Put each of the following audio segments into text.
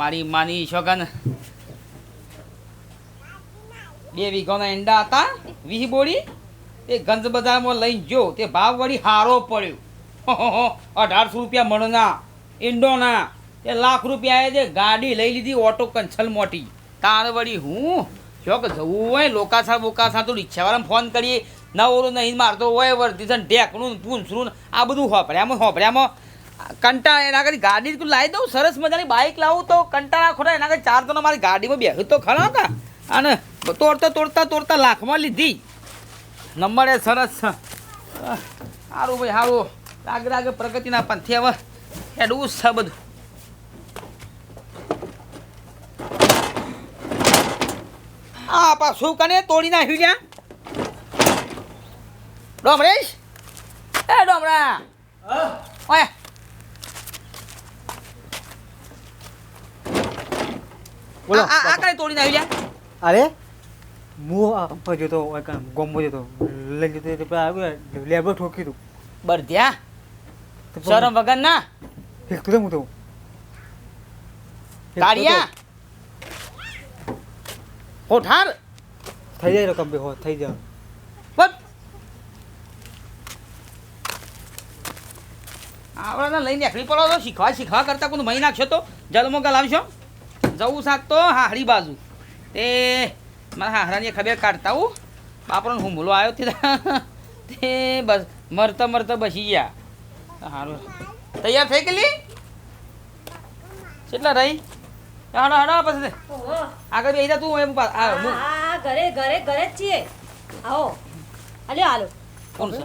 મારી માની શોગન બે વીઘોના એંડા હતા, વીહી બોડી તે ગંજ બજારમાં લઈને જો, તે ભાવ વળી હારો પડ્યો. અઢારસો રૂપિયા મણના, ઈંડોના એ લાખ રૂપિયા જે ગાડી લઈ લીધી ઓટો કંછલ મોટી. તાર વળી હું? જો કે જવું હોય, લોકાસા બોકાસા તો રિક્ષાવાળાને ફોન કરીએ. નવરો નહીં, મારતો હોય વર્ધી છે ઢેકણું, પૂંછરું, આ બધું હોપડ્યામાં હોપડ્યામાં કંટાળા એના આગળ ગાડી તું લાવી દઉં સરસ મજાની બાઇક લાવું તો કંટાળા ખોરા એના આગળ ચાર તો મારી ગાડીમાં બેહ્યું તો ખરા હતા. અને તોડતા તોડતા તોડતા લાખમાં લીધી. નંબર એ સરસ સારું ભાઈ સારું રાગ રાગ પ્રગતિના પંથી હવે હેડવું જ છે બધું. આ પાછું કને તોડી નાખ્યું ત્યાં ડોમરેશ? એ ડોમરા. ઓય બોલો આ આ- આ કને તોડી નાખ્યું અરે? હું આ જતો ગોમો જતો લઈ જતો પેલા આવ્યો લેબો ઠોકી તું બરધ્યા. શરમ વગર ના. ફેંકતો તો હું તો. ફેંકતો કોઠાર. થઈ જાય રકમ બે હો થઈ જાય. આવડાને લઈને એકલી પડો તો શીખવા શીખવા કરતા કોઈ મહી નાખશો તો? જલમો ગલાવશો? જવું સાત તો હાહડી બાજુ. તે મારા હાહરાની ખબર કાઢતા હું. બાપરોને હુમલો આવ્યો તે તે. બસ મરતા મરતા બસી ગયા. સારું તૈયાર થઈ ગયેલી? કેટલા રહી? હડો હડો પછી આગળ બેસી જા તું એમ ઘરે ઘરે ઘરે જ છીએ. આવો. હાલો હાલો. કોણ છે?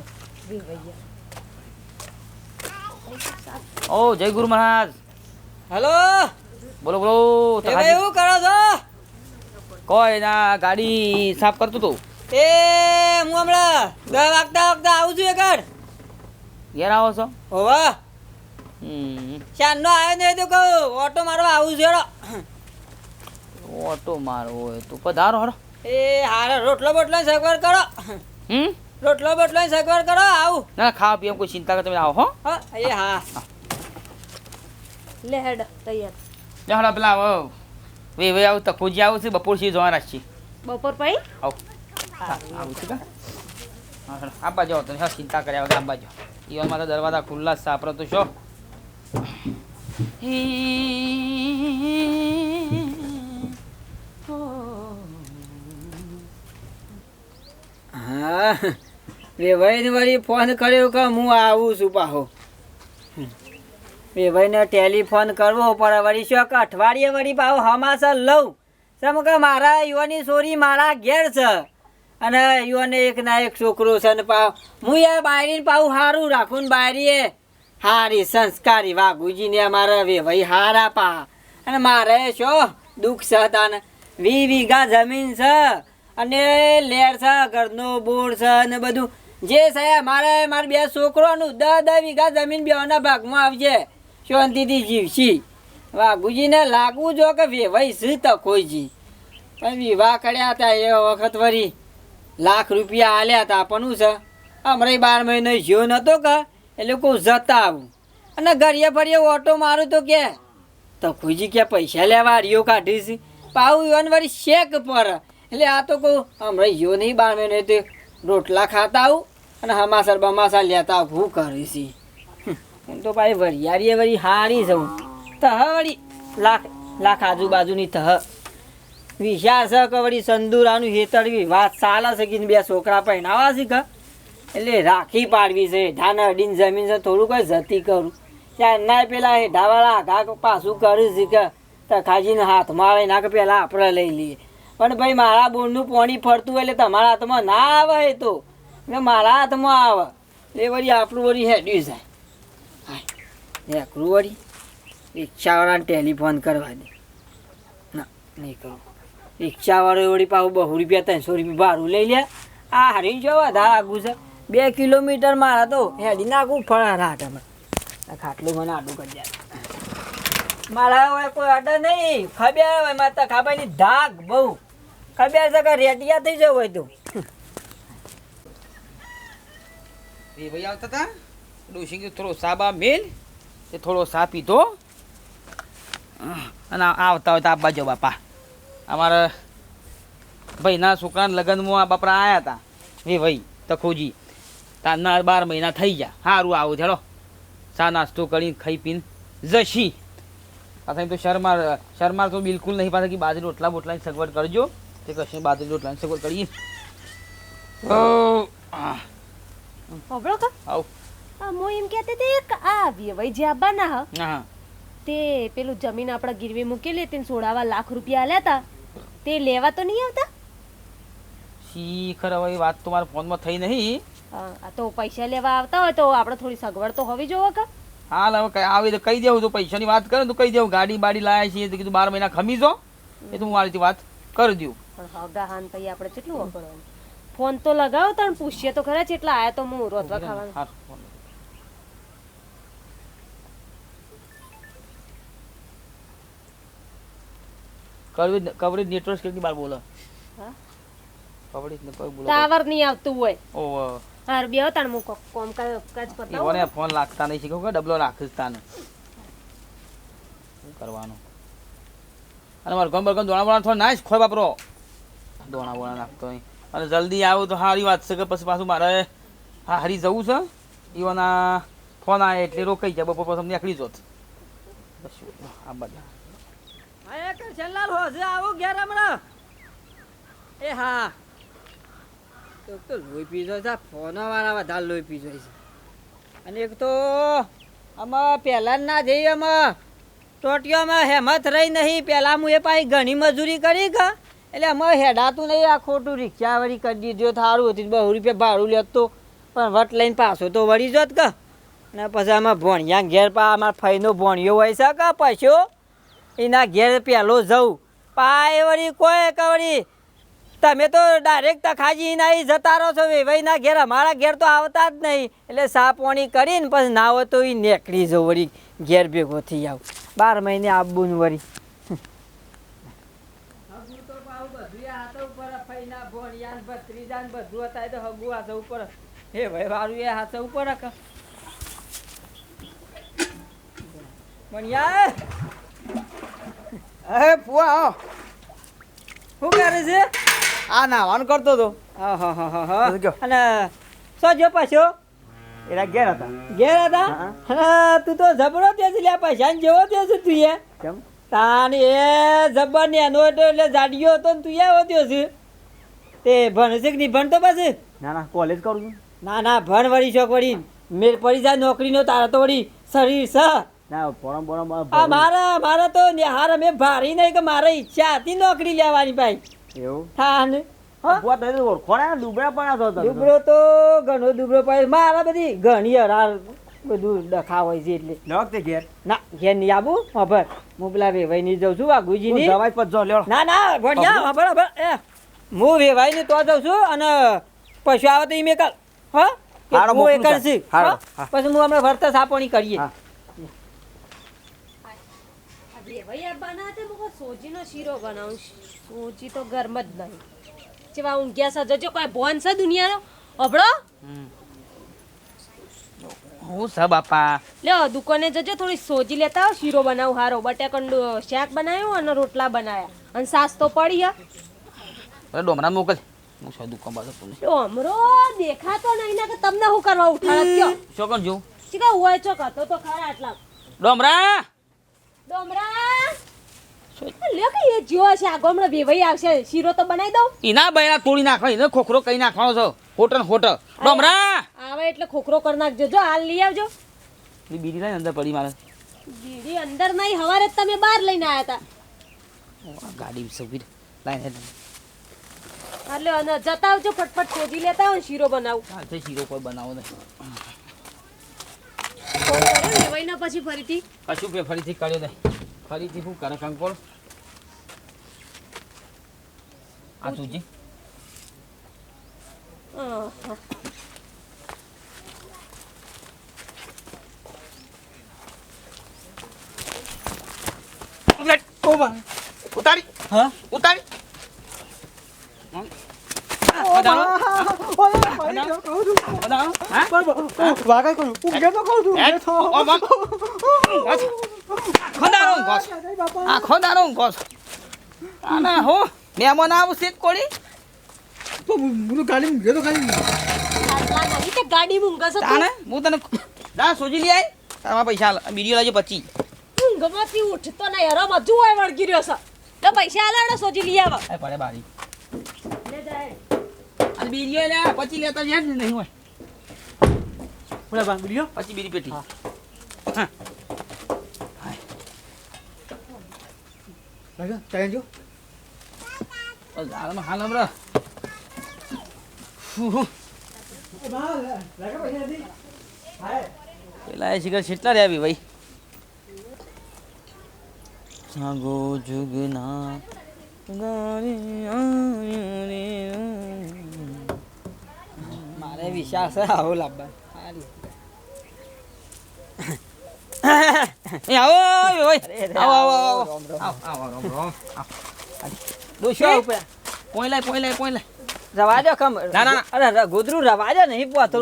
ઓ જય ગુરુ મહારાજ. હલો? બોલો બોલો એવું કરો છો? કોઈ ના ગાડી સાફ કરતું તું. એ હું હમણાં દસ વાગતા વાગતા આવું છું એકડ. ઘેર આવો છો? હોવા. હમ. ચાંદનો આવ્યો નહીં તો કહું ઓટો મારવા આવું છું હેડો. ઓટો મારવો હોય તો પધારો હરો એ હારે રોટલો બોટલો સગવડ કરો. હમ? રોટલો બોટલો સગવડ કરો આવું. ના ખાવા પીવા કોઈ ચિંતા કર તમે આવો હો. હા એ હા. લે હેડ તૈયાર. હળો પેલા આવો વે વે આવું તકોજી આવું છે બપોર સુધી જોવા રાખી બપોર પછી? આવો. આવું છે હળો જાઓ તમે હા ચિંતા કર્યા વગર આબા જાઓ ઈવનમાં તો દરવાજા ખુલ્લા જ સાપરો તો શું? હા વૈન વળી ફોન કર્યો કે હું આવું છું પાહો. વેભાઈને ટેલિફોન કરવો પડે, વળી શું અઠવાડિયે વળી પાવ હમાસર લઉં. સમ કે મારા યુવાની છોરી મારા ઘેર છે. અને યુવાને એક ના એક છોકરો છે ને પાવ હું યાર બાયરીને પાવ સારું રાખું ને બાયરીએ. હારી સંસ્કારી વાઘુજીને અમારા વેભાઈ હારા પા અને મારે શો દુઃખ છે તાને? વી વીઘા જમીન છે અને લેર છે, ઘરનો બોર છે ને બધું. જે છે મારે, મારા બે છોકરોનું દસ દસ વીઘા જમીન બેના ભાગમાં આવશે શાંતિથી જીવશી. વાઘુજીને લાગવું જો કે વેવાઈ છે તકોઈજી પણ વિવાહ કર્યા હતા એ વખત વળી લાખ રૂપિયા આલ્યા હતા પણ શું છે? હમણાં બાર મહિનો જ્યો નહોતો કે, એટલે કહું જતા આવું અને ઘડીએ ફરીએ ઓટો મારું તો કે, તો ખુજી કે પૈસા લેવા રીયો કાઢીશ. પાવું ને વળી શેક પર. એટલે આ તો કહું હમણાં જીવ નહીં, બાર મહિનો રોટલા ખાતા આવું અને હમાસર બમાસા લેતા હું કરીશ હું તો ભાઈ વરિયાળીએ વળી હારી જવું. તહ વળી લાખ લાખ આજુબાજુની તહ. વિચાર છે કે વળી સંદુરાનું હેતળવી. વાત ચાલે છે કે બે છોકરા પહેણાવા છે કે એટલે રાખી પાડવી છે. હેઠાને અડીને જમીન છે, થોડું કંઈ જતી કરું. ત્યાં ના પેલા હેઠાવાળા આઘા પાછું કર્યું છે કે તખાજીને હાથમાં આવે ના કે પહેલાં આપણે લઈ લઈએ. પણ ભાઈ મારા બોરનું પાણી ફરતું એટલે તમારા હાથમાં ના આવે તો. ને મારા હાથમાં આવે. એ વળી આપણું વળી હેડ્યું જાય. એકલું વળી. રિક્ષાવાળાને ટેલિફોન કરવાની ના, નહીં કરું. રિક્ષાવાળો વળી પાછું બહુ રૂપિયા ત્રણસો રૂપિયા ભાડું લઈ લે. આ હારી જો વધારે આગું છે. બે કિલોમીટર મારા તો હેડી નાખું ફળા તમે ખાટલું મને આડું કરી જાય મારા હવે કોઈ અડે નહીં. ખબર હોય મારે તો ખાબાની ધાક બહુ. ખબર છે કે રેટિયા થઈ જવું હોય તો. ભાઈ આવતા હતા ડોસિંગ થોડો સાબા મેલ. તે થોડો સા પીધો. અને આવતા હોય તો આપવા જો બાપા. અમારા ભાઈના છોકરાના લગ્નમાં આ બાપરા આવ્યા હતા એ ભાઈ તખોજી. તારના બાર મહિના થઈ ગયા. સારું આવું ચાલો સા નાસ્તો કરીને ખાઈ પીને જશી. પાછા તો શરમાર શરમાર તો બિલકુલ નહીં પાછા કે બાજરી રોટલા બોટલાની સગવડ કરજો. તે કશું બાજરી રોટલાની સગવડ કરીએ. ઓ આ, આવ. આ હું એમ કહેતી હતી કે આ વેવાઈ જે આવવાના હ હા. તે પેલું જમીન આપણે ગીરવે મૂકેલી હતી ને સોળાવા લાખ રૂપિયા આલ્યા હતા. તે લેવા તો નહીં આવતા? સી ખરા એ વાત તો મારા ફોનમાં થઈ નહીં. આ તો પૈસા લેવા આવતા હોય તો આપણે થોડી સગવડ તો હોવી જોવો કા? હાલ હવે કઈ આવી તો કહી દેવું તો પૈસાની વાત કરે તો કહી દેવું ગાડી બાડી લાયા છીએ તો કીધું બાર મહિના ખમી જો એ તો હું આ રીતે વાત કરી દઉં. પણ હગા હાન પછી આપણે કેટલું વપરવાનું ફોન તો લગાવો તો પૂછીએ તો ખરા એટલા આયા તો હું રોતવા ખાવાનું. કવરેજ કવરેજ નેટવર્ક કેટલી બાર બોલો. હા? કવરેજ ને કોઈ બોલો ટાવર નહીં આવતું હોય. ઓહો હાર બે તાણ કો- કોમ કાજ પતાવ? ઈવોને ફોન લાગતા નહીં શીખો કે ડબલો રાખીશ તાને. શું કરવાનું? અને મારે ગમ બરગમ દોણા બોણા થોડો ના જ ખોય બાપરો. દોણા બોણા નાખતો અહીં અને જલ્દી આવું તો સારી વાત છે કે પછી પાછું મારે હા હરી જવું છે? ઈવોના ફોન આવે એટલે રોકાઈ જાય બપોર પછી નીકળી જોત આ બધા. હા એક છેલ્લાલ હોજે આવો ઘેર હમણાં. એ હા. લોહી પીજો છે ફોનો વાળા વધારે લોહી પીજો અને એક તો આમાં પહેલા ના જઈએ આમાં. હેમત રહી નહીં, પહેલાં હું એ પાછી ઘણી મજૂરી કરી કા એટલે અમે હેડાતું નહીં, આ ખોટું રિક્ષા વળી કરી દીધું સારું હતું, બહુ રૂપિયા ભાડું લેતો. પણ વટ લઈને પાછો તો વળી જોત કે અને પછી આમાં ભણ્યા ઘેર પા અમારા ફઈનો ભણ્યો હોય છે કા પછો એના ઘેર પહેલો જવું પાય વળી કોઈ કે વળી તમે તો ડાયરેક્ટ ખાજી ના જતા રહો છો, વેવાઈના ઘેર. અમારા ઘેર તો આવતા જ નહીં. એટલે સા પાણી કરીને પછી ના હોય તો એ નીકળી જવું વળી, ઘેર ભેગો થઈ આવ. બાર મહિને આવવું ને વળી હે હે ફુવા શું કરે છે? આ નાવાનું કરતો હતો. તો અને સો જો પાછો? એના ઘેર હતા. ઘેર હતા? તું તો જબરો તે છે લ્યા પૈસા જેવો તે છે તું એ કેમ? તાન એ જબર ને એનો એટલે જાડિયો હતો ને તું એ હોત્યો છે. તે ભણશે કે નહીં? ભણતો પછી? ના ના કોલેજ કરું છું. ના ના ભણ વળી શોખ વળી. મેળ પડી જાય નોકરીનો તારા તો વળી શરીર છે. ના પોણમ પોણમ આ મારા મારા તો નિહાર અમે ભારી નહીં કે મારે ઈચ્છા હતી નોકરી લેવાની ભાઈ. એવું? હા ઓળખોણા દુબળા તો ઘણો દુબળો પડે મારા બધી ઘણી હરાર બધું ડખા હોય છે એટલે. લખ ઘેર? ના ઘેર નહીં આવું. ખબર હું પેલા વેવાઈ ની જઉં છું ગુજી ની દવાઈ પર જો લ્યો. ના ના ભણ્યા ખબર એ હું વેવાઈ ની તો જઉં છું અને પછી આવે તો ઈ મેકલ હા? કે હું હારો, હા? હા. પછી હું હમણાં ભરતા સાપણી કરીએ. આવવાના હતા મુકો સોજીનો શીરો બનાવું સોજી તો ગરમ જ નહીં. જેવા ઊંઘ્યા સજજો કોઈ ભોન છે દુનિયાનો? અભળો. હું છે બાપા? લ્યો દુકાને જજો થોડી સોજી લેતા આવ શીરો બનાવું હારો. બટેકાનું શાક બનાવ્યું અને રોટલા બનાવ્યા. અને સાસ તો પડી હા. ડોમરા મોકલ. હું સા દુકાન બાજુ તું ડોમરો દેખાતો નહીં ના કે તમને હું કરવા ઉઠાડત કયો? શું કરજો? શીખા હોય છો કતો તો ખરા આટલા. ડોમરા! ખોખરો કઈ નાખવાનો છો. હોટ ને હોટ ડોમરા! આવે એટલે ખોખરો કરી નાખજો. જો હાલ લઈ આવજો. બીડી લાઈને અંદર પડી મારે. બીડી અંદર નહીં હવારે તમે બહાર લઈને આવ્યા હતા ગાડી સગીર લાઈને એટલે અને જતા આવજો ફટફટ શોધી લેતા આવો શીરો બનાવું. શીરો કોઈ બનાવો નહીં. ફોન કર્યો વેવાઈને પછી ફરીથી? કશું પે ફરીથી કર્યો દે ફરીથી શું કરે કંકોળ આ તુજી. ઉતારી. હા? ઉતારી વાગાઈ કરું ઊંઘે તો કહું છું હે? ઓ, મમ. આખો દારો ઊંઘો છો છો આને હો મહેમાન આવશે જ કોળી તો હું ગાડી મૂક્યો તો ગાડી ગાડી મૂંગા છો તાને હું તને દા સોજી લઈ આય તારા પૈસા આલ. બીડીઓ લાવજો પચી ઊંઘમાંથી ઉઠતો નહીં હરો મજુ હોય વળગી રહ્યો છે તો પૈસા આલે સોજી લઈ આવો પડે બારી લે જાય અને બીડીઓ લે પછી લેતા જ નહીં હોય. બોલા બા વિડિયો પછી બીડી પેટી. લાગે ચાલે જો. હાલ હાલ હાય. પેલા એ શિખર છેટલા રહ્યા ભાઈ. સાગો જુગના ગારે આયો રે મારે વિશ્વાસ છે આવું એ ઉપર કમ ના, ના. અરે ગોદરું રવા નહીં પોતું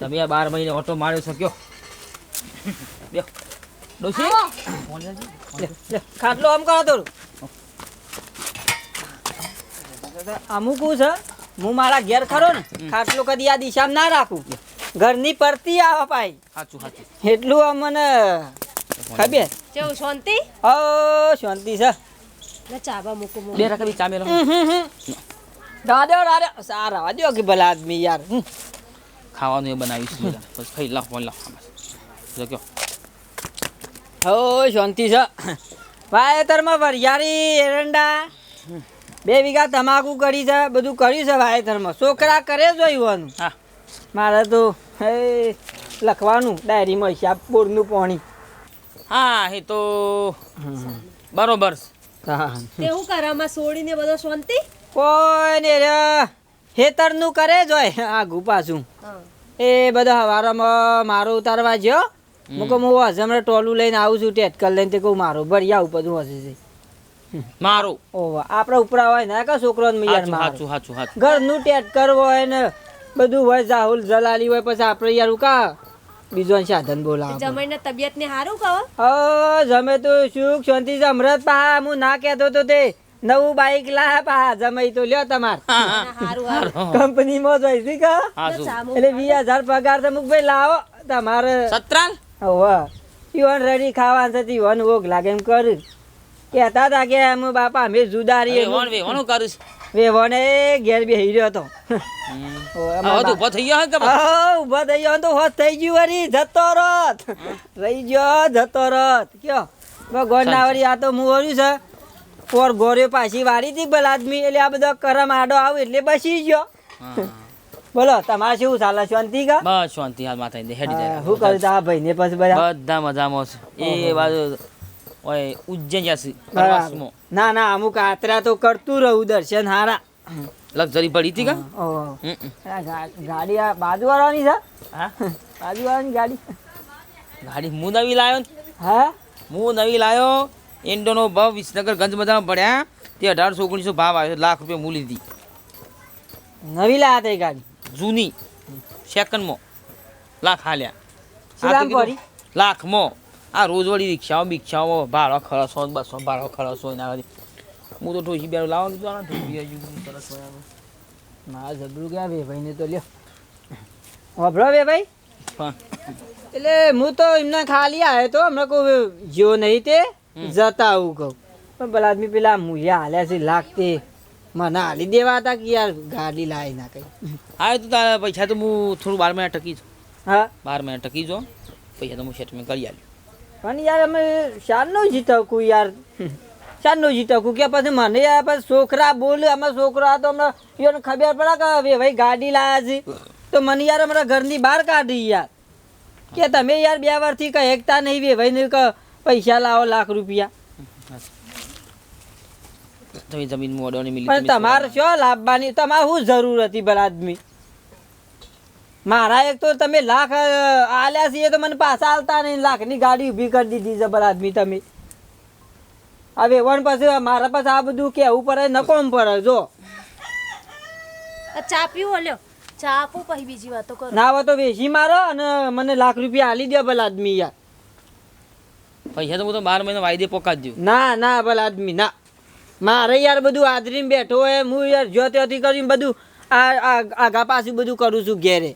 તમે આ બાર મહિને ઓટો માર્યો છો કયો? લ્યો. ડોશી ખાટલો આમ કરો થોડું. અમુક છે હું મારા ઘેર ખરો ને ખાટલો કદી આ દિશામાં ના રાખું. ઘરની પરતી આવે પાઈ સાચું સાચું એટલું મને ખબર? કેવું શાંતિ? ઓ શાંતિ છે. લે ચાબા મૂકું મૂકું. બે રકા બી દાદો દાદો સારા વાદ્યો કે ભલા આદમી યાર. હમ. ખાવાનું એ બનાવીશું બસ ખાઈ લાવ ફોન લાવ જો કયો. ઓ શાંતિ છે. વાયેતરમાં વરિયાળી એરંડા બે વીઘા તમાકુ કરી છે બધું કર્યું છે વાયેતરમાં છોકરા કરે જ જોયું હા. મારે તો હે લખવાનું ડાયરીમાં હિસાબ પૂરનું પાણી. હા એ તો બરોબર કેવું તે હું કરામાં છોડીને બધો શાંતિ? કોઈ ને રે. હેતરનું કરે જ હોય આગું પાછું. એ બધા હવારામાં મારો ઉતારવા જ્યો. હું કહું હું હજમણે ટોલું લઈને આવું છું ટેટકલ લઈને તે કહું મારું ભરી આવું બધું હશે છે મારું. ઓવા આપણે ઉપરા હોય ને કા છોકરો ને યાર સાચું મારે સાચું ઘરનું ટેટ કરવો હોય ને બધું હોય જાહુલ જલાલી હોય પછી આપણે યાર ઉકા બીજો સાધન બોલાવે. જમાઈને તબિયત ને સારું કહો. ઓ જમે તો સુખ શાંતિ અમૃત પા હું ના કહેતો તો તે નવું બાઈક લા પા જમાઈ તો લ્યો તમાર. કંપની માં જઈ છે કા? એટલે વીસ હજાર પગાર તો મુક ભાઈ લાવો તમારે સત્રાલ? હોવે ઈવન રેડી ખાવાનું છે ઈવન ઓગ લાગે એમ કર. કહેતા હતા કે અમે બાપા અમે જુદારી વેવણ વેવણું કરું છું. વેવણે ઘેર બેહી રહ્યો હતો. ઊભો થઈ ગયો હે કે ઊભો થઈ ગયો. તો હોત થઈ ગયું વરી જતો રત. રહી ગયો જતો રત. કયો? ભગવાન ના વળી આ તો હું વર્યું છે. પોર ગોર્યો પાછી વારી હતી ભલે આદમી એટલે આ બધો કરમ આડો આવ એટલે બસી ગયો. બોલો તમારે શું ચાલે શાંતિ કા? બસ શાંતિ હાલ માથા હેડી જાય. શું કરું તા? ભાઈ ને પછી બધા? મજામાં છે. એ બાજુ ઓય ઉજ્જૈન જશે. પ્રવાસમાં. ના ના અમુક આત્રા તો કરતું રહું દર્શન હારા. લક્ઝરી પડી હતી કા? ગાડી આ બાજુ વાળાની છે? હા? બાજુ વાળાની ગાડી. ગાડી હું નવી લાયો હા? હું નવી લાયો. એન્ડોનો ભાવ વિસનગર ગંજ બધામાં પડ્યા તે અઢારસો ઓગણીસો ભાવ આવ્યો લાખ રૂપિયા મૂલી લીધી નવી લાયા તે ગાડી? જૂની સેકન્ડમાં લાખ હાલ્યા. શું આ રોજ રોજવાળી રિક્ષાઓ બિક્ષાઓ ભાડો ખરસો હોય બસો ભાડો ખરસો ના બધી. હું તો ઠોસી બેરું લાવવાનું કીધું આને ઠોસી હજુ હોય આનું. મારા જબરું ક્યાં બે ભાઈ ને તો લ્યો. વાપરો બે ભાઈ. એટલે હું તો એમને ખાલી આવ્યો તો હમણાં કહું જો નહીં તે જતા આવું કહું. પણ પેલા આદમી પેલા મૂલ્યા હાલ્યા છે લાગતે. મને હાલી દેવા હતા કે યાર ગાડી લાવી ના કઈ. હા તો તારા પૈસા તો હું થોડું બાર મહિના ટકી છું. હા. બાર મહિના ટકી જો પૈસા તો હું સેટમેન્ટ કરી આલ્યું. પણ યાર અમે શાનનો જીતકું યાર. શાનનો જીતકું. કે પછી મને યાર પછી છોકરા બોલ અમે છોકરા તો અમને યાર ખબર પડે કે હવે ભાઈ ગાડી લાયા છે. તો મને યાર અમારા ઘરની બહાર કાઢી યાર. કે તમે યાર બે વર્ષથી કઈ એકતા નહીં વે. ભાઈ કે પૈસા લાવો લાખ રૂપિયા. તમે જમીન મિલી પણ તમારે શું લાભવાની તમારે શું જરૂર હતી ભલા આદમી? મારા એક તો તમે લાખ આલ્યા છીએ તો મને પાછા આલતા નહીં. લાખની ગાડી ઊભી કરી દીધી છે ભલા આદમી તમે. આ વેવણ પછી મારા પાસે આ બધું કેવું પડે નકોમ પડે જો. આ ચા પીવો લ્યો. ચા આપો પછી બીજી વાતો કરો. ના વાતો તો વેચી મારો અને મને લાખ રૂપિયા આલી દે ભલા આદમી યાર. પૈસા તો હું તો બાર મહિના વાયદે પોકાડજો ના ના ભલા આદમી ના. મારે યાર બધું આદરીને બેઠો હોય હું યાર જ્યોતિ કરીને બધું આ આગા પાછું બધું કરું છું ઘેરે.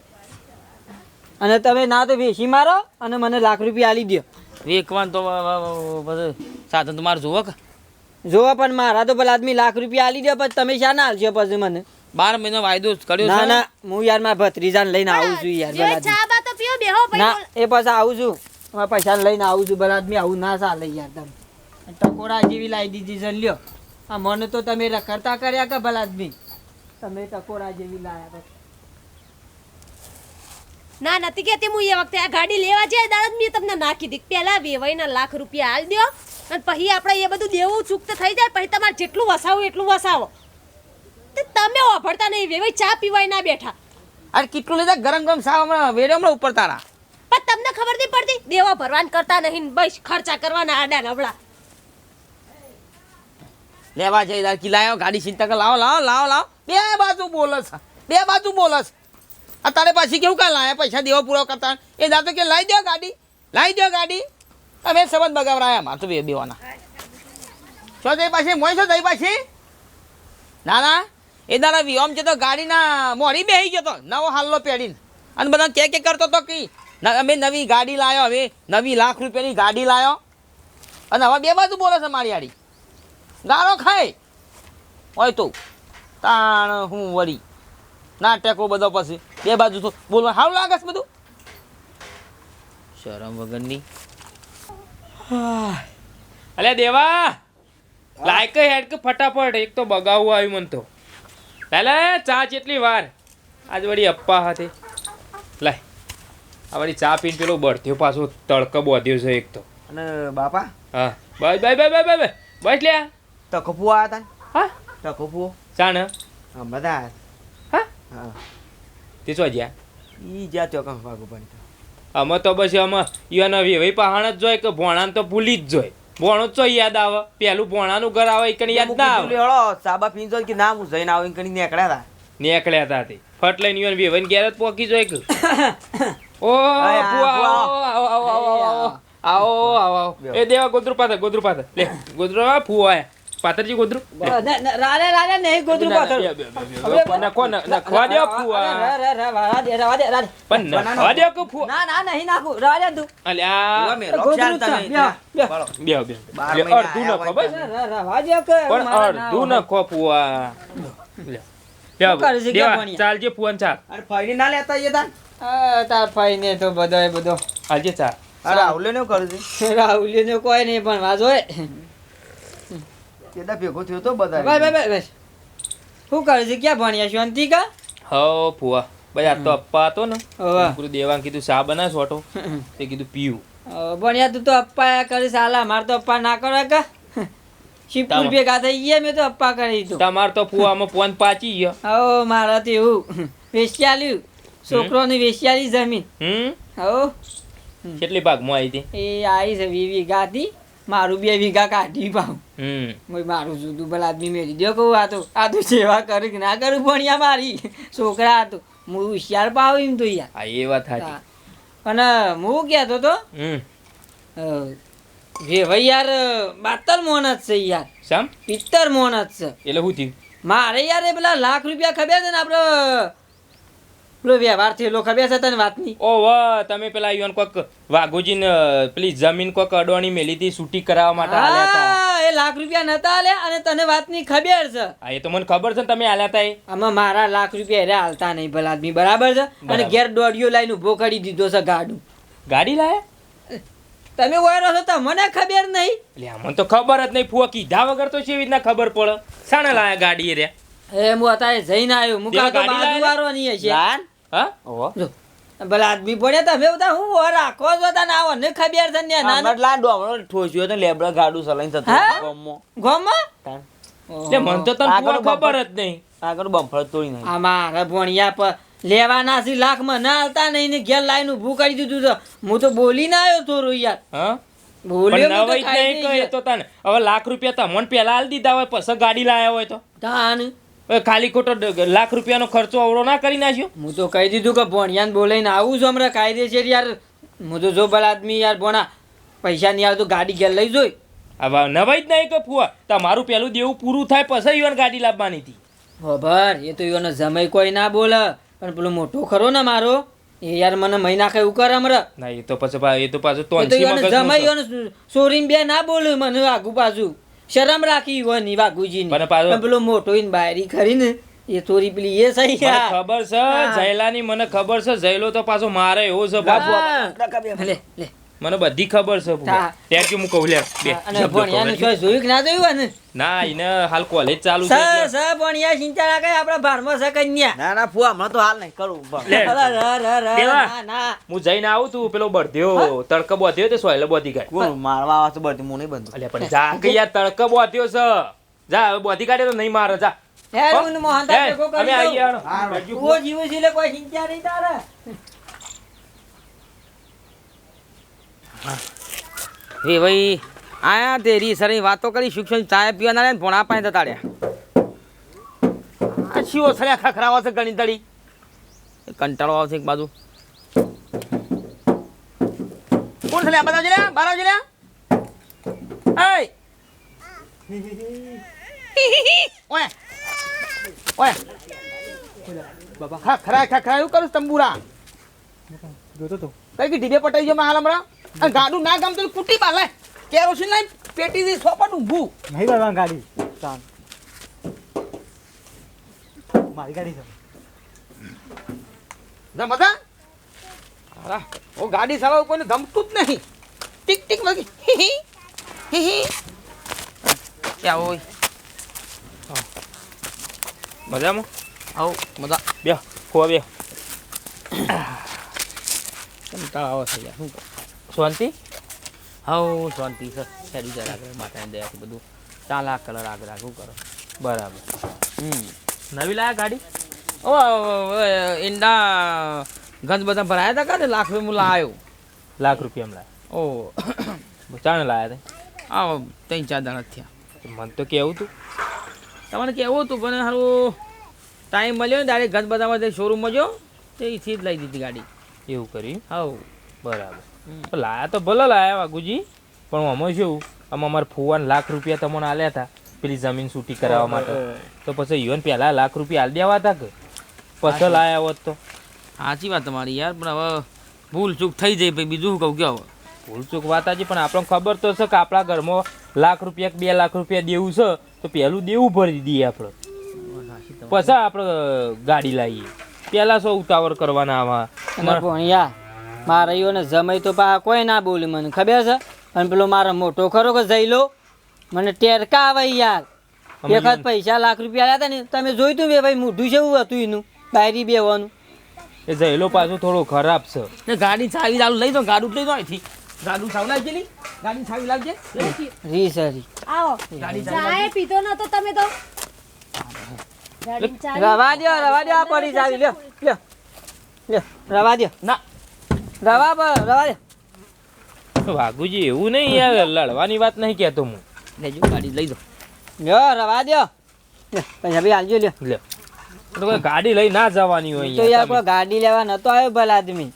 અને તમે ના તો વેચી મારો અને મને લાખ રૂપિયા આલી દો વેકવાન તો બધું સાધન તો મારે જોવો કે? જોવા પણ મારા તો પેલા આદમી લાખ રૂપિયા આલી દો પછી તમે શા ના આલશો પછી મને? બાર મહિનો વાયદો કર્યો ના ના હું યાર મારા ભત્રીજાને લઈને આવું છું યાર ના એ પછી આવું છું. મારા પૈસા લઈને આવું છું ભલા આદમી આવું ના ચાલે યાર તમે. ટકોરા જેવી લાવી દીધી છે લ્યો. આ મને તો તમે રખડતા કર્યા કે ભલા આદમી? તમે ટકોરા જેવી લાયા પછી. ના નથી કેતી હું એ વખતે આ ગાડી લેવા જાય દાદા મેં તમને નાખી દી પેલા વેવાઈના લાખ રૂપિયા આલ દ્યો અને પછી આપણે એ બધું દેવું ચૂકત થઈ જાય પછી તમારે જેટલું વસાવું એટલું વસાવો. તે તમે વાપરતા નહીં વેવાઈ ચા પીવાય ના બેઠા. અરે કેટલું લીધા ગરમ ગરમ સાવ હમણાં વેડે હમણાં ઉપર તારા પણ તમને ખબર નહીં પડતી દેવા ભરવાન કરતા નહીં બસ ખર્ચા કરવાના આડા નબળા લેવા જઈ તાર કિલાયો ગાડી ચિંતા કર લાવો લાવો લાવો લાવો. બે બાજુ બોલસ બે બાજુ બોલસ. આ તારે પાછી કેવું કાં લાયા પૈસા દેવા પૂરો કરતા? એ દાતો કે લાવી દો ગાડી લાવી દો ગાડી. અમે સંબંધ બગાવરાયા મારે તો બે બેવાના છો તે પાછી? મોય છો જઈ પાછી? ના ના, એ દાડા વિહોમ જતો ગાડીના મોડી બેહી ગયો તો, નવો હાલ્લો પહેરીને અને બધા કે કે કરતો તો કી અમે નવી ગાડી લાયો, હવે નવી લાખ રૂપિયાની ગાડી લાયો. અને હવે બે બાજુ બોલે છે મારી આડી ગાળો ખાય. હોય તો, તાણ હું વળી. નાટકો બધો પછી. બે બાજુ તો બોલવા હાવ લાગે છે બધું? શરમ વગરની. અલે દેવા લાયક હેડ કે ફટાફટ એક તો બગાવવું આવ્યું મને તો. લે ચા જેટલી વાર. આજ વળી અપ્પા હાથે. લાય આ વળી ચા પીને પેલો બળથ્યો પાછો તડકો બોધ્યો છે એક તો. અને બાપા? હા. બસ બાય બાય બાય બાય બસ લે ટકોપુ આવ્યા હતા હા? ચા ચાણ હમણાં તા હા. તે જ્યાં? ઈ જ્યાં ચોકમ વાગુ પણ અમે તો બસ અમે ઈવન વેવાઈ પહાણ જ જોય કે ભોણાને તો ભૂલી જ જોય. ભોણો જ યાદ આવે. પેલું ભોણાનું ઘર આવે કઈ યાદ ના આવે. હળો સાબા પીન કે ના હું જઈને આવું કરીને નીકળ્યા હતા નીકળ્યા હતા તે. ફટ લઈને ઈવન વેવાઈને ઘેર જ પોકી જોય કે. ઓ. આવો આવો આવો આવો આવો આવો. એ દેવા ગોદરૂ પાથર ગોદરૂ પાથર. લે ગોદરૂ ફુવા આયા પાથરજી ગોદરું? ના, ના, રાલે રાલે નહીં ગોદરું. પણ નખો ન- નખવા દ્યો ફુવા અરે, રે, રે, રવા દે, રવા દે, પણ નખવા દ્યો કે ફુવા. ના ના નહીં નાખું. રવા દે તું અલ્યા ગોદરું રક્ષા જ છે, તમે બે, બે. બે બે. બાર લે, મહિના અડધું આયા બસ રવા દે કે પણ અડધું હોય. ફુવા. લે. લે, શું કરે છે, દેવા, ક્યાં ભણ્યા? ચાલજે ફુવાન ચા. અરે ફાઈની ના લેતા એ તા તાર ભાઈને તો બધો બધો. હાલજે ચા. અરે રાહુલે ને કરું રાહુલે નું કોઈ નહીં પણ વાંધો કેદા ભેગો થયો તો બધા ભાઈ ભાઈ ભાઈ બસ શું કરે છે? ક્યાં ભણ્યા શાંતિ કા હો ફુવા ભાઈ આ તો અપ્પા હતો ને. ગુરુ દેવાંગ કીધું ચા બનાવ છોટો તે કીધું પીવું. ભણ્યા તું તો અપ્પા કરી સાલા માર તો અપ્પા ના કરે કા? શિવપુર ભેગા થઈ ગયા મેં તો અપ્પા કરી દીધું. તમાર તો ફુવામાં પોન પાચી ગયો. હો મારા તો એવું. વેશ્યાલ્યું છોકરોની વેશ્યાલી જમીન. હમ? હો કેટલી ભાગમાં આવી હતી? એ આવી છે વીવી હતી મારું બે વીઘા કાઢી પાઉં. હમ. મારું જુદું ભલે આદમી મેળી દો કહું આ તો આ તો સેવા કરું કે ના કરું ભણ્યા મારી. છોકરા હતો હું હોશિયાર પાવ એમ તો યાર. એ વાત અને હું કહેતો તો જે ભાઈ યાર બાતર મોન જ છે યાર. સમ પિત્તર મોન જ છે. એટલે હું થયું? મારે યાર એ પેલા લાખ રૂપિયા ખબર છે ને આપણો પેલો વ્યવહાર થયેલો ખબર છે તને વાતની? ઓ વાહ તમે પેલા યુવાન કોક વાઘોજીને પેલી જમીન કોક અડવાની મેલી હતી છૂટી કરાવવા માટે આલ્યા હતા. એ લાખ રૂપિયા નતા આલ્યા અને તને વાતની ખબર છે? હા એ તો મને ખબર છે તમે આલ્યા હતા આમાં મારા લાખ રૂપિયા એરે હાલતા નહીં ભલા આદમી બરાબર છે? અને ઘેર દોઢિયો લાઈન ઊભો કરી દીધો છે ગાડું. ગાડી લાયા? તમે ઓયરો છો તો મને ખબર નહીં. એટલે મને તો ખબર જ નહીં ફુવા કીધા વગર તો કેવી રીતના ખબર પડે? શાણે લાયા ગાડી રે એ હું અત્યારે જઈને આવ્યો મુકા તો ગાડી લાયા? નહીં છે જાન હા? ઓહો. જો, ભલા આદમી પડ્યા તમે બધા હું ઓર રાખો છો તને આવો ને ખબર છે ને નાના આમટલા ડોમણો ઠોસ્યો તો લેબડા ગાડું ચલાઈને જતો હા? ગામમાં. ગોમાં? તાન. તો તને આગળ ખબર જ નહીં. આગળ બમ્ફળ તોડી નાખ્યું. આ ભણિયા પર લેવાના સી લાખમાં ના હાલતા નહીં ને ઘેર લાઈન ઊભું કરી દીધું તો હું તો બોલી ના આવ્યો થોડું યાર હા? બોલ્યો તો તને હવે લાખ રૂપિયા તમને પેલા આલી દીધા હોય પછી ગાડી લાયા હોય તો. તાન ખાલી ખોટો લાખ રૂપિયાનો ખર્ચો અવળો ના કરી નાખ્યો? હું તો કહી દીધું કે ભણિયાને બોલાવીને આવું છું હમણાં. કાયદેસર યાર હું તો જો ભલા આદમી યાર ભણા. પૈસા નહીં આવે તો ગાડી ઘેર લઈ જોઈ. હવે નવાઈ જ નહીં કે ફુવા. તમારું પેલું દેવું પૂરું થાય પછી યુવાન ગાડી લાવવાની હતી. ખબર એ તો યુવાનો જમાઈ કોઈ ના બોલે. પણ પેલો મોટો ખરો ને મારો એ યાર મને મહિના કઈ ઉકર અમર ના એ તો પછી એ તો પાછું તો જમાઈ. સોરીન બે ના બોલ્યું મને આગુ પાછું. શરમ રાખી હોય પણ પાછો- પણ પેલો મોટો ઈન બાયરી ખરી ને એ થોડી પેલી એ સહી ખબર છે. જયલાની મને ખબર છે જયલો તો પાછો મારે એવો છે બાપુ. લે લે. મને બધી ખબર છે હા. ત્યાં કે હું કહું લે બે જોયું કે ના જોયું હોય ને ના એને હાલ કોલેજ ચાલુ છે. સ ભણ્યા ના કરે આપણા ભારમાં છે કન્યા ના ના ફુવા હમણાં તો હાલ નહીં કરું? ના, ના. હું જઈને આવું તું પેલો બળદ્યો તડકો બોધ્યો તે સોયલે બોધી ગાય કોણ મારવા આવે તો બધી હું નહીં બંધ અલ્યા પણ જા કે યાર તડકો બોધ્યો છે. જા હવે બોધી કાઢે તો નહીં મારે જા. યાર, હું. ને મોહનદાસ એ, કરી અમે દઉં. ઊભો જીવો છે એટલે કોઈ ચિંતા નહીં તારે. એ ભાઈ આયા તે સર વાતો કરી શિક્ષણ ચાય પીવાના ને ભોણા પાસે રહ્યા. આ શીઓ સળ્યા ખખરાવા છે ગણી તળી કંટાળો આવશે એક બાજુ. કોણ છે બધા જલ્યા લ્યા? બાર જલ્યા! ઓય! ઓય! બાબા ખખરા ખખરા એવું કરું તંબુરા? જોતો તો. કઈ કે ઢીબે પટાઈ ગયો હાલ હમણાં? ગાડું ના ગમતું તો કુટી બાલે કેરોસીન લઈ પેટી થી સોપટ ઊભું નહીં બાબા ગાડી. ચાલ. મારી ગાડી છે. ના મજા. અરે ઓ ગાડી ચલાવવું કોઈને ગમતું જ નહીં. ટીક ટીક વાગી. હી હી. હી ક્યાં હોય? મજામાં? આવો મજા. બે ખોવા બે. કંટાળો આવે છે યાર? શું શાંતિ? હાઉ શાંતિ સર શેરી જરા આગળ માતાની દયાથી બધું ચાલા કલર આગળ આગળ કરો. બરાબર. હમ. નવી લાયા ગાડી? ઓ ઈંડા ગંજ બધા ભરાયા હતા કાને લાખ રૂપિયા હું લાવ્યો લાખ રૂપિયા લાયા. ઓ. ચાણે લાયા આ ત્રણ ચાર દાણા થયા. મને તો કેવું તું? તમારે કેવું હતું પણ સારું ટાઈમ મળ્યો ને ડાયરેક્ટ ગંજ બધામાં શોરૂમમાં જો તે એથી જ લઈ દીધી ગાડી. એવું કર્યું? હાઉ બરાબર. લાયા તો ભલે લાયા વાઘુજી પણ આમાં શું આમાં અમારા ફુવાને લાખ રૂપિયા તમને આલ્યા હતા પેલી જમીન છૂટી કરાવવા માટે. તો પછી ઈવન પહેલા લાખ રૂપિયા આલ દેવા હતા કે? પછી લાયા હોત તો. સાચી વાત તમારી યાર પણ હવે ભૂલ ચૂક થઈ જાય ભાઈ બીજું કહું કે હવે? ભૂલ ચૂક વાત આજે પણ આપણને ખબર તો છે કે આપણા ઘરમાં લાખ રૂપિયા બે લાખ રૂપિયા દેવું છે તો પહેલું દેવું ભરી દઈએ આપણે. પછી આપણે ગાડી લાવીએ. પહેલાં શું ઉતાવળ કરવાના આવા મારા ઈઓને જમાઈ તો પા કોઈ ના બોલે મને ખબર છે? અને પેલો મારો મોટો ખરો કે જઈલો મને ટેરકા આવે યાર? વખત પૈસા લાખ રૂપિયા આવ્યા હતા ને તમે જોયું તું બે ભાઈ મોઢું જેવું હતું એનું ડાયરી બેવાનું એ જઈલો પાછું થોડું ખરાબ છે. એ ગાડી ચાવી ચાલુ લઈ દો ગાડું લઈ દો અહીંથી. ગાડું ચાવ લી ગાડી ચાવી લાવજે. રી સરી. આવો. ગાડી ચાવી પીતો ન તો તમે તો. રવા દ્યો રવા દ્યો આ પડી ચાવી લ્યો લ્યો લ્યો રવા દ્યો. ના. રવા પર રવા દે. વાઘુજી એવું નહીં યાર લડવાની વાત નહીં કહેતો હું. લેજો ગાડી લઈ દો. લ્યો રવા દ્યો. પૈસા ભાઈ આલજો લ્યો. લ્યો તો ગાડી લઈ ના જવાની હોય તો યાર કોઈ ગાડી લેવા નતો આવ્યો ભલા આદમી.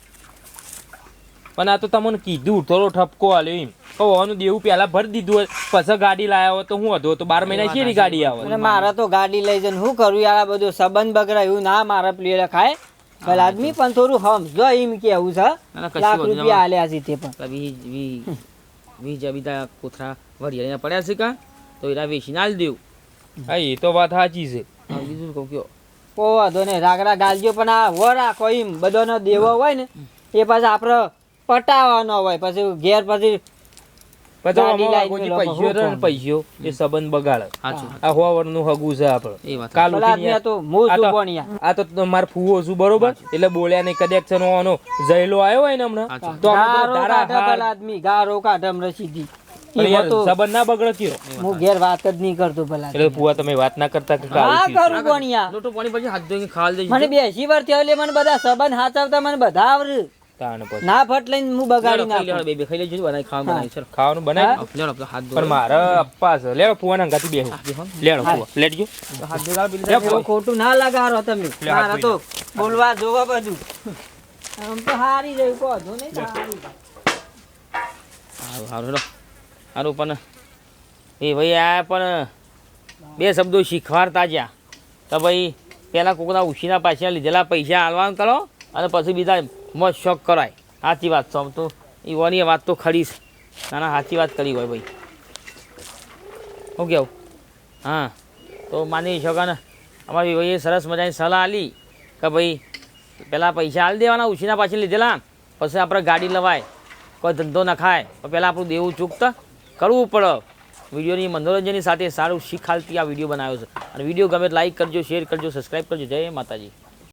પણ આ તો તમને કીધું થોડો ઠપકો આલ્યો એમ. કહો આનું દેવું પહેલા ભરી દીધું હોય પછી ગાડી લાયા હોય તો હું હતો તો બાર મહિના શેરી ગાડી આવે? મારા મારે તો ગાડી લઈ જઈને શું કરું યાર? આ બધું સંબંધ બગડાયું ના મારા પ્લેયર ખાય ભલા આદમી પણ થોડું સમજો એમ કેવું છે ના, લાખ રૂપિયા આલ્યા છે તે પણ. વી વી વી જ બીજા કોથરા વરિયાળીના પડ્યા છે કા? તો એના વેચીને આલી દેવું. હા એ તો વાત સાચી છે. બીજું કહું કયો? કો વાંધો ને રાગડા ગાલજો પણ આ વરા કોઈ બધાનો દેવો હોય ને એ પાછા આપણે પટાવવાનો હોય પછી ઘેર પછી પછી ગાડી આમાં લાઈને વાઘુજી પેલો પૈસો એ સંબંધ બગાડે. આ હોવરનું હગું છે આપણે. કાલ ભલા ઉઠીને આદમી આ તો હું માર ફૂવો છું બરોબર? એટલે બોલ્યા નહીં કદાચ નો આવ્યો હોય ને હમણાં તો આદમી ગારો. સંબંધ ના બગડે ઘેર વાત જ નહીં કરતો ભલા એટલે ફુવા તમે વાત ના કરતા કે હા કરું ભણ્યા લોટો પાણી પછી હાથ ધોઈને ખાવા દેજો. મને બેસી વાર થયો એટલે મને બધા સંબંધ હાચવતા મને બધા આવડે. ના ફટ લઈને હું બગાડી લેવડો, ખાઈ બે બે ખાઈ લેજો બનાવી ખાવા બનાવી ચલો. ખાવાનું બનાવી આવ, લેવડો, હાથ પણ મારે અપ્પા છે. લેડો ફુવાના અંગાથી બેહું. લેડો ફુવા. લેડજો હાથ ધોઈ લાવ, પેલી લે, સાઈડ એવું ખોટું ના લગાડો તમે. મારા તો બોલવા જોવા બધું. આમ તો હારી જાય કહો છો નહીં હારી જાય. સારું સારું હેલો પણ એ ભાઈ આ પણ બે શબ્દો શીખવાડતા જ્યાં. તો ભાઈ પહેલાં કોકના ઉછીના પાછળ લીધેલા પૈસા હાલવાનું કરો અને પછી બીજા મોજ શોખ કરાય. સાચી વાત છો આમ તો ઈવાની વાત તો ખરી છે ના સાચી વાત કરી હોય ભાઈ. શું કહેવું હા, તો માની શકાને અમારી ભાઈએ સરસ મજાની સલાહ આલી કે ભાઈ પહેલાં પૈસા આલી દેવાના, ઉછીના પાછી લીધેલા. પછી આપણે ગાડી લવાય. કોઈ ધંધો નખાય તો પહેલાં આપણું દેવું ચૂકતા કરવું પડે. વિડીયોની મનોરંજનની સાથે સારું શીખ હાલતી આ વીડિયો બનાવ્યો છે. અને વીડિયો ગમે લાઈક કરજો શેર કરજો સબસ્ક્રાઈબ કરજો. જય માતાજી.